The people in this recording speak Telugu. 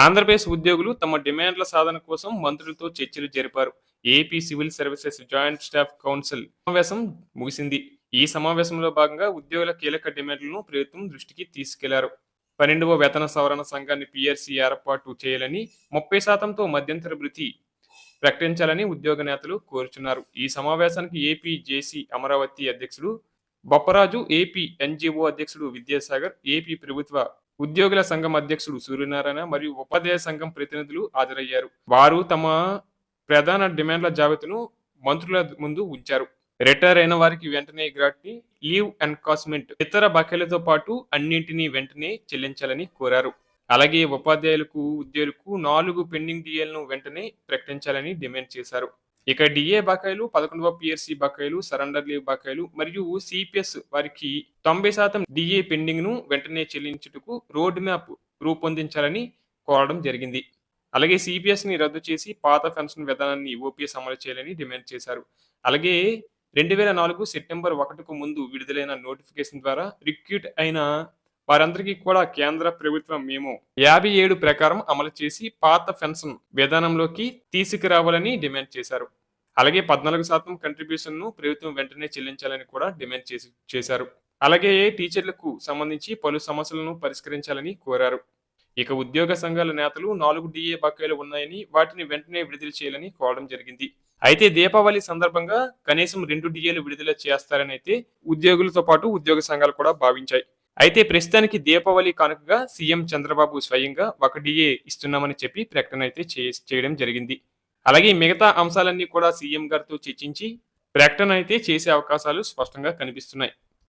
ఆంధ్రప్రదేశ్ ఉద్యోగులు తమ డిమాండ్ల సాధన కోసం మంత్రులతో చర్చలు జరిపారు. AP civil services joint staff council సమావేశం ముగిసింది. ఈ సమావేశంలో భాగంగా ఉద్యోగుల కీలక డిమాండ్లను ప్రభుత్వం దృష్టికి తీసుకెళ్ళారు. పన్నెండవ వేతన సవరణ సంఘాన్ని పిఆర్సీ ఏర్పాటు చేయాలని ముప్పై శాతంతో మధ్యంతర భృతి ప్రకటించాలని ఉద్యోగ నేతలు కోరుచున్నారు. ఈ సమావేశానికి ఏపీ జేసీ అమరావతి అధ్యక్షుడు బొప్పరాజు ఏపీ ఎన్జిఓ అధ్యక్షుడు విద్యాసాగర్ ఏపీ ప్రభుత్వ ఉద్యోగుల సంఘం అధ్యక్షుడు సూర్యనారాయణ మరియు ఉపాధ్యాయ సంఘం ప్రతినిధులు హాజరయ్యారు. వారు తమ ప్రధాన డిమాండ్ల జాబితాను మంత్రుల ముందు ఉంచారు. రిటైర్ అయిన వారికి వెంటనే గ్రాట్ని లీవ్ ఎన్కాస్మెంట్ ఇతర బకాయిలతో పాటు అన్నింటినీ వెంటనే చెల్లించాలని కోరారు. అలాగే ఉపాధ్యాయులకు ఉద్యోగులకు నాలుగు పెండింగ్ డిఎల్ను వెంటనే ప్రకటించాలని డిమాండ్ చేశారు. ఇక డిఏ బకాయిలు పదకొండవ పిఎస్సి బకాయిలు సరెండర్ లీవ్ బకాయిలు మరియు సిపిఎస్ వారికి తొంభై శాతం డిఏ పెండింగ్ను వెంటనే చెల్లించుటకు రోడ్ మ్యాప్ రూపొందించాలని కోరడం జరిగింది. అలాగే సిపిఎస్ని రద్దు చేసి పాత పెన్షన్ విధానాన్ని ఓపీఎస్ అమలు చేయాలని డిమాండ్ చేశారు. అలాగే రెండు వేల నాలుగు సెప్టెంబర్ ఒకటికు ముందు విడుదలైన నోటిఫికేషన్ ద్వారా రిక్రూట్ అయిన వారందరికీ కూడా కేంద్ర ప్రభుత్వం మేము యాభై ఏడు ప్రకారం అమలు చేసి పాత పెన్షన్ విధానంలోకి తీసుకురావాలని డిమాండ్ చేశారు. అలాగే పద్నాలుగు శాతం కంట్రిబ్యూషన్ను ప్రభుత్వం వెంటనే చెల్లించాలని కూడా డిమాండ్ చేసి చేశారు. అలాగే టీచర్లకు సంబంధించి పలు సమస్యలను పరిష్కరించాలని కోరారు. ఇక ఉద్యోగ సంఘాల నేతలు నాలుగు డిఏ బకాయిలు ఉన్నాయని వాటిని వెంటనే విడుదల చేయాలని కోరడం జరిగింది. అయితే దీపావళి సందర్భంగా కనీసం రెండు డిఏలు విడుదల చేస్తారని అయితే ఉద్యోగులతో పాటు ఉద్యోగ సంఘాలు కూడా భావించాయి. అయితే ప్రస్తుతానికి దీపావళి కానుకగా సీఎం చంద్రబాబు స్వయంగా ఒక డిఏ ఇస్తున్నామని చెప్పి ప్రకటన అయితే చే- చేయడం జరిగింది. అలాగే మిగతా అంశాలన్నీ కూడా సీఎం గారితో చర్చించి ప్రకటన అయితే చేసే అవకాశాలు స్పష్టంగా కనిపిస్తున్నాయి.